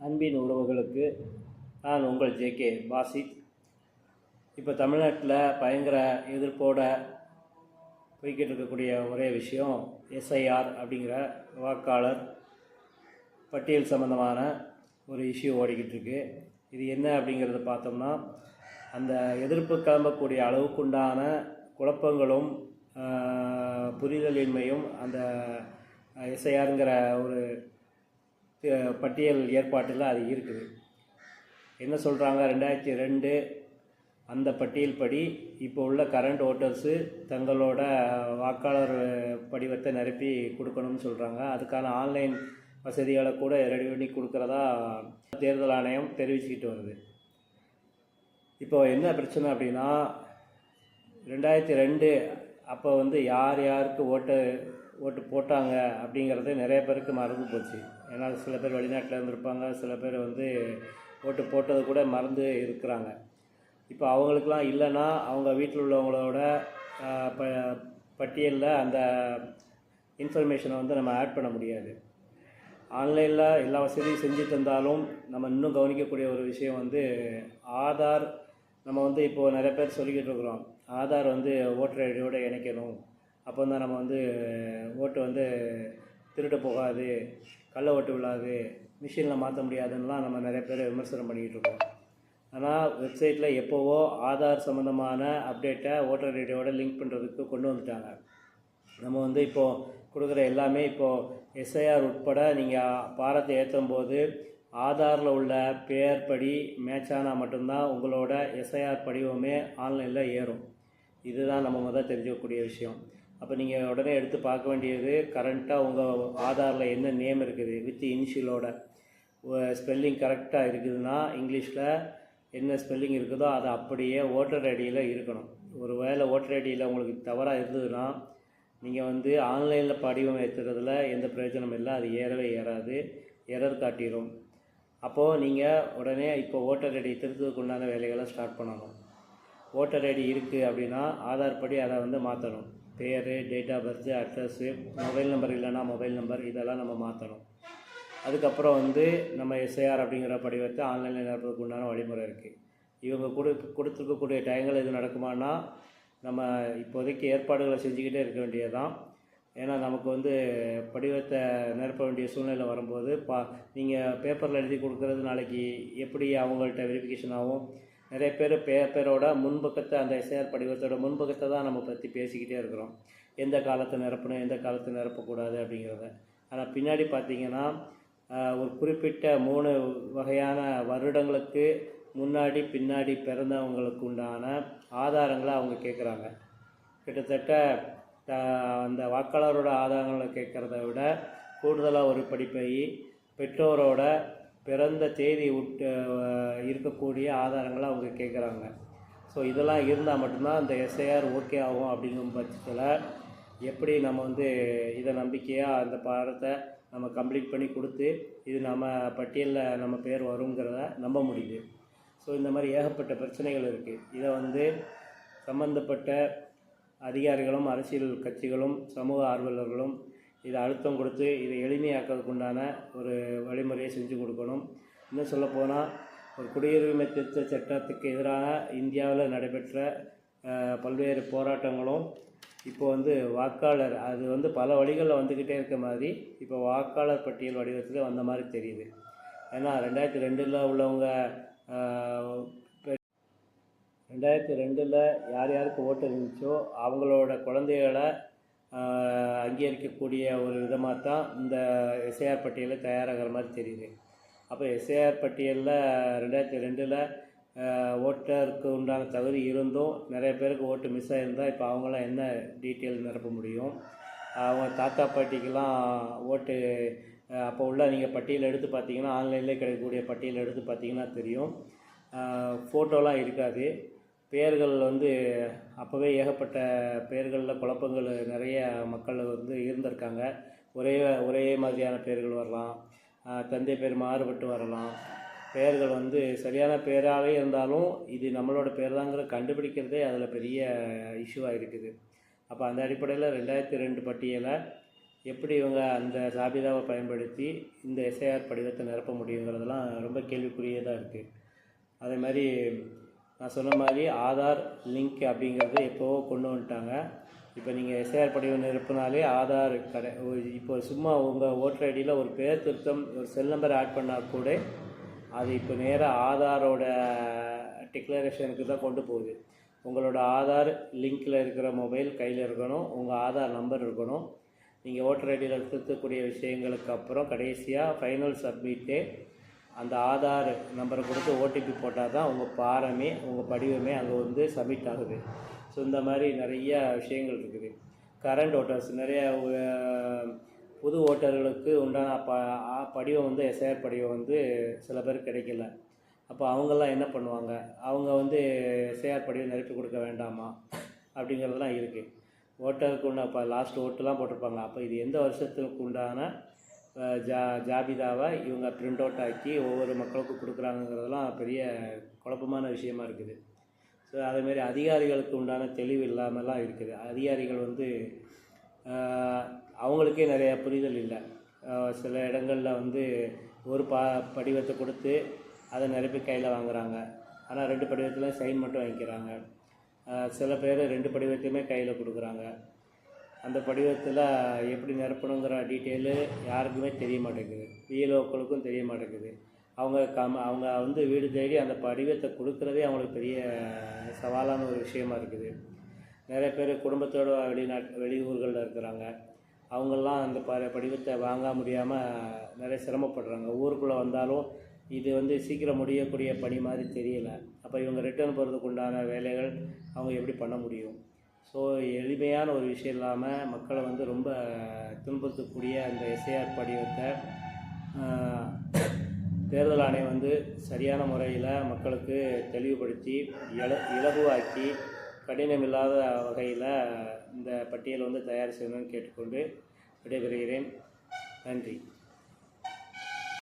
அன்பின் உறவுகளுக்கு நான் உங்கள் ஜேகே பாசித் இப்போ தமிழ்நாட்டில் பயங்கர எதிர்ப்போட போய்கிட்டு இருக்கக்கூடிய ஒரே விஷயம் எஸ்ஐஆர் அப்படிங்கிற வாக்காளர் பட்டியல் சம்மந்தமான ஒரு இஷ்யூ ஓடிக்கிட்டு இருக்கு. இது என்ன அப்படிங்கிறத பார்த்தோம்னா அந்த எதிர்ப்பு கிளம்பக்கூடிய அளவுக்குண்டான குழப்பங்களும் புரிதலின்மையும் அந்த எஸ்ஐஆருங்கிற ஒரு பட்டியல் ஏற்பாட்டில் அது இருக்குது. என்ன சொல்கிறாங்க ரெண்டாயிரத்தி ரெண்டு அந்த பட்டியல் படி இப்போ உள்ள கரண்ட் ஓட்டர்ஸு தங்களோட வாக்காளர் படிவத்தை நிரப்பி கொடுக்கணும்னு சொல்கிறாங்க அதுக்கான ஆன்லைன் வசதிகளை கூட ரெடி பண்ணி கொடுக்குறதா தேர்தல் ஆணையம் தெரிவிச்சுக்கிட்டு வருது. இப்போ என்ன பிரச்சனை அப்படின்னா ரெண்டாயிரத்தி ரெண்டு அப்போ வந்து யார் யாருக்கு ஓட்டு ஓட்டு போட்டாங்க அப்படிங்கிறது நிறைய பேருக்கு மறந்து போச்சு. ஏன்னா சில பேர் வெளிநாட்டில் இருந்திருப்பாங்க சில பேர் வந்து ஓட்டு போட்டது கூட மறந்து இருக்கிறாங்க. இப்போ அவங்களுக்குலாம் இல்லைன்னா அவங்க வீட்டில் உள்ளவங்களோட ப பட்டியலில் அந்த இன்ஃபர்மேஷனை வந்து நம்ம ஆட் பண்ண முடியாது. ஆன்லைனில் எல்லா வசதியும் செஞ்சு தந்தாலும் நம்ம இன்னும் கவனிக்கக்கூடிய ஒரு விஷயம் வந்து ஆதார். நம்ம வந்து இப்போது நிறைய பேர் சொல்லிக்கிட்டு இருக்கிறோம். ஆதார் வந்து ஓட்டர் ஐடியோடு இணைக்கணும். அப்போ தான் நம்ம வந்து ஓட்டு வந்து திருட்டு போகாது கள்ள ஓட்டு விழாது மிஷினில் மாற்ற முடியாதுன்னெலாம் நம்ம நிறைய பேர் விமர்சனம் பண்ணிக்கிட்டு இருக்கோம். ஆனால் வெப்சைட்டில் எப்போவோ ஆதார் சம்மந்தமான அப்டேட்டை ஓட்டர் ஐடியோட லிங்க் பண்ணுறதுக்கு கொண்டு வந்துட்டாங்க. நம்ம வந்து இப்போது கொடுக்குற எல்லாமே இப்போது எஸ்ஐஆர் உட்பட நீங்கள் பாரத்தை ஏற்றும் போது ஆதாரில் உள்ள பேர் படி மேட்ச் ஆனால் மட்டும்தான் உங்களோட எஸ்ஐஆர் படிவமே ஆன்லைனில் ஏறும். இதுதான் நம்ம முதல் தெரிஞ்சுக்கக்கூடிய விஷயம். அப்போ நீங்கள் உடனே எடுத்து பார்க்க வேண்டியது கரண்ட்டாக உங்கள் ஆதாரில் என்ன நேம் இருக்குது வித் இனிஷியலோட ஸ்பெல்லிங் கரெக்டாக இருக்குதுன்னா இங்கிலீஷில் என்ன ஸ்பெல்லிங் இருக்குதோ அது அப்படியே ஓட்டர் ஐடியில் இருக்கணும். ஒரு வேளை ஓட்டர் ஐடியில் உங்களுக்கு தவறாக இருந்ததுன்னா நீங்கள் வந்து ஆன்லைனில் படிவம் ஏற்றுறதுல எந்த பிரயோஜனம் இல்லை அது ஏறவே ஏறாது எரர் காட்டிடும் அப்போது நீங்கள் உடனே இப்போ ஓட்டர் ஐடி திருத்ததுக்கு உண்டான வேலைகளை ஸ்டார்ட் பண்ணணும். ஓட்டர் ஐடி இருக்குது அப்படின்னா ஆதார் படி அதை வந்து மாற்றணும் பேர் date of birth address mobile number இல்லைன்னா மொபைல் நம்பர் இதெல்லாம் நம்ம மாற்றணும் அதுக்கப்புறம் வந்து நம்ம எஸ்ஐஆர் அப்படிங்கிற படிவத்தை ஆன்லைனில் நிரப்புறதுக்கு உண்டான வழிமுறை இருக்குது இவங்க கொடு கொடுத்துருக்கக்கூடிய டயங்கள் எதுவும் நடக்குமானா நம்ம இப்போதைக்கு ஏற்பாடுகளை செஞ்சுக்கிட்டே இருக்க வேண்டியதுதான். ஏன்னா நமக்கு வந்து படிவத்தை நிரப்ப வேண்டிய சூழ்நிலை வரும்போது பா நீங்கள் பேப்பரில் எழுதி கொடுக்குறது நாளைக்கு எப்படி அவங்கள்ட்ட வெரிஃபிகேஷன் ஆகும்? நிறைய பேர் பேப்பரோட முன்பக்கத்தை அந்த எஸ்ஐஆர் படிவத்தோட முன்பக்கத்தை தான் நம்ம பற்றி பேசிக்கிட்டே இருக்கிறோம். எந்த காலத்தை நிரப்பணும் எந்த காலத்தை நிரப்பக்கூடாது அப்படிங்கிறத. ஆனால் பின்னாடி பார்த்தீங்கன்னா ஒரு குறிப்பிட்ட மூணு வகையான வருடங்களுக்கு முன்னாடி பின்னாடி பிறந்தவங்களுக்கு உண்டான ஆதாரங்களை அவங்க கேட்குறாங்க கிட்டத்தட்ட அந்த வாக்காளரோட ஆதாரங்களை கேட்குறத விட கூடுதலாக ஒரு படிப்பை பெற்றோரோட பிறந்த தேதி உட் இருக்கக்கூடிய ஆதாரங்களை அவங்க கேட்குறாங்க ஸோ இதெல்லாம் இருந்தால் மட்டும்தான் அந்த எஸ்ஐஆர் ஓகே ஆகும் அப்படிங்கும் பட்சத்தில் எப்படி நம்ம வந்து இதை நம்பிக்கையாக அந்த பாடத்தை நம்ம கம்ப்ளீட் பண்ணி கொடுத்து இது நம்ம பட்டியலில் நம்ம பேர் வருங்கிறத நம்ப முடியுது. ஸோ இந்த மாதிரி ஏகப்பட்ட பிரச்சனைகள் இருக்குது இதை வந்து சம்பந்தப்பட்ட அதிகாரிகளும் அரசியல் கட்சிகளும் சமூக ஆர்வலர்களும் இதை அழுத்தம் கொடுத்து இதை எளிமையாக்கிறதுக்கு உண்டான ஒரு வழிமுறையை செஞ்சு கொடுக்கணும். இன்னும் சொல்லப்போனால் ஒரு குடியுரிமை திருத்த சட்டத்துக்கு எதிராக இந்தியாவில் நடைபெற்ற பல்வேறு போராட்டங்களும் இப்போ வந்து வாக்காளர் அது வந்து பல வழிகளில் வந்துக்கிட்டே இருக்க மாதிரி இப்போ வாக்காளர் பட்டியல் வடிவத்தில் வந்த மாதிரி தெரியுது. ஏன்னா ரெண்டாயிரத்தி ரெண்டில் உள்ளவங்க ரெண்டாயிரத்தி ரெண்டில் யார் யாருக்கு ஓட்டு இருந்துச்சோ அவங்களோட குழந்தைகளை அங்கீகரிக்கக்கூடிய ஒரு விதமாக தான் இந்த எஸ்ஐஆர் பட்டியலில் தயாராகிற மாதிரி தெரியுது. அப்போ எஸ்ஐஆர் பட்டியலில் ரெண்டாயிரத்தி ரெண்டில் ஓட்டருக்கு உண்டான தகுதி இருந்தும் நிறைய பேருக்கு ஓட்டு மிஸ் ஆகிருந்தால் இப்போ அவங்களாம் என்ன டீட்டெயில் நிரப்ப முடியும்? அவங்க தாத்தா பாட்டிக்கெலாம் ஓட்டு அப்போ உள்ள நீங்கள் பட்டியல் எடுத்து பார்த்தீங்கன்னா ஆன்லைன்லேயே கிடைக்கக்கூடிய பட்டியல் எடுத்து பார்த்தீங்கன்னா தெரியும். ஃபோட்டோலாம் இருக்காது. பெயர்கள் வந்து அப்போவே ஏகப்பட்ட பெயர்களில் குழப்பங்கள் நிறைய மக்கள் வந்து இருந்திருக்காங்க. ஒரே ஒரே மாதிரியான பெயர்கள் வரலாம். தந்தை பேர் மாறுபட்டு வரலாம். பெயர்கள் வந்து சரியான பெயராகவே இருந்தாலும் இது நம்மளோட பேர் தாங்கிற கண்டுபிடிக்கிறதே அதில் பெரிய இஷ்யூவாக இருக்குது. அப்போ அந்த அடிப்படையில் ரெண்டாயிரத்தி ரெண்டு பட்டியலை எப்படி இவங்க அந்த சாபிதாவை பயன்படுத்தி இந்த எஸ்ஐஆர் படிவத்தை நிரப்ப முடியுங்கிறதெல்லாம் ரொம்ப கேள்விக்குரியதாக இருக்குது அதே மாதிரி நான் சொன்ன மாதிரி ஆதார் லிங்க் அப்படிங்கிறது எப்போவோ கொண்டு வந்துட்டாங்க. இப்போ நீங்கள் எஸ்ஐஆர் படிவம் நிரப்பினாலே ஆதார் கடை இப்போ சும்மா உங்கள் ஓட்டர் ஐடியில் ஒரு பேர் திருத்தம் ஒரு செல் நம்பர் ஆட் பண்ணால் கூட அது இப்போ நேராக ஆதாரோட டிக்ளரேஷனுக்கு தான் கொண்டு போகுது. உங்களோட ஆதார் லிங்கில் இருக்கிற மொபைல் கையில் இருக்கணும் உங்கள் ஆதார் நம்பர் இருக்கணும். நீங்கள் ஓட்டர் ஐடியில் திருத்தக்கூடிய விஷயங்களுக்கு அப்புறம் கடைசியாக ஃபைனல் சப்மிட்டு அந்த ஆதார் நம்பரை கொடுத்து ஓடிபி போட்டால் தான் உங்கள் பாரமே உங்கள் படிவமே அங்கே வந்து சப்மிட் ஆகுது. ஸோ இந்த மாதிரி நிறைய விஷயங்கள் இருக்குது. கரண்ட் ஓட்டர்ஸ் நிறைய புது ஓட்டர்களுக்கு உண்டான ப படிவம் வந்து எஸ்ஐஆர் படிவம் வந்து சில பேர் கிடைக்கல. அப்போ அவங்கெல்லாம் என்ன பண்ணுவாங்க? அவங்க வந்து எஸ்ஐஆர் படிவம் நிரப்பி கொடுக்க வேண்டாமா? அப்படிங்கிறதெல்லாம் இருக்குது ஓட்டருக்கு உண்டான இப்போ லாஸ்ட் ஓட்டுலாம் போட்டிருப்பாங்க. அப்போ இது எந்த வருஷத்துக்கு உண்டான ஜா ஜாபிதாவை? இவங்க பிரிண்ட் அவுட் ஆக்கி ஒவ்வொரு மக்களுக்கும் கொடுக்குறாங்கங்கிறதெல்லாம் பெரிய குழப்பமான விஷயமா இருக்குது. ஸோ அதேமாரி அதிகாரிகளுக்கு உண்டான தெளிவு இல்லாமலாம் இருக்குது. அதிகாரிகள் வந்து அவங்களுக்கே நிறைய புரிதல் இல்லை. சில இடங்களில் வந்து ஒரு பா படிவத்தை கொடுத்து அதை நிரப்பி கையில் வாங்குறாங்க. ஆனால் ரெண்டு படிவத்தில் சைன் மட்டும் வாங்கிக்கிறாங்க. சில பேர் ரெண்டு படிவத்தையுமே கையில் கொடுக்குறாங்க. அந்த படிவத்தில் எப்படி நிரப்பணுங்கிற டீட்டெயிலு யாருக்குமே தெரிய மாட்டேங்குது. பிஎல்ஓக்களுக்கும் தெரிய மாட்டேங்குது. அவங்க கம் அவங்க வந்து வீடு தேடி அந்த படிவத்தை கொடுக்குறதே அவங்களுக்கு பெரிய சவாலான ஒரு விஷயமா இருக்குது. நிறைய பேர் குடும்பத்தோடு வெளிநாட்டு வெளியூர்களில் இருக்கிறாங்க. அவங்கெல்லாம் அந்த ப படிவத்தை வாங்க முடியாமல் நிறைய சிரமப்படுறாங்க. ஊருக்குள்ளே வந்தாலும் இது வந்து சீக்கிரம் முடியக்கூடிய பணி மாதிரி தெரியல. அப்போ இவங்க ரிட்டர்ன் போகிறதுக்கு உண்டான வேலைகள் அவங்க எப்படி பண்ண முடியும்? ஸோ எளிமையான ஒரு விஷயம் இல்லாமல் மக்களை வந்து ரொம்ப துன்புறுத்தக்கூடிய அந்த எஸ்ஐஆர் படிவத்தை தேர்தல் ஆணையம் வந்து சரியான முறையில் மக்களுக்கு தெளிவுபடுத்தி இல இலகுவாக்கி கடினமில்லாத வகையில் இந்த பட்டியல் வந்து தயார் செய்யணும்னு கேட்டுக்கொண்டு விடைபெறுகிறேன். நன்றி.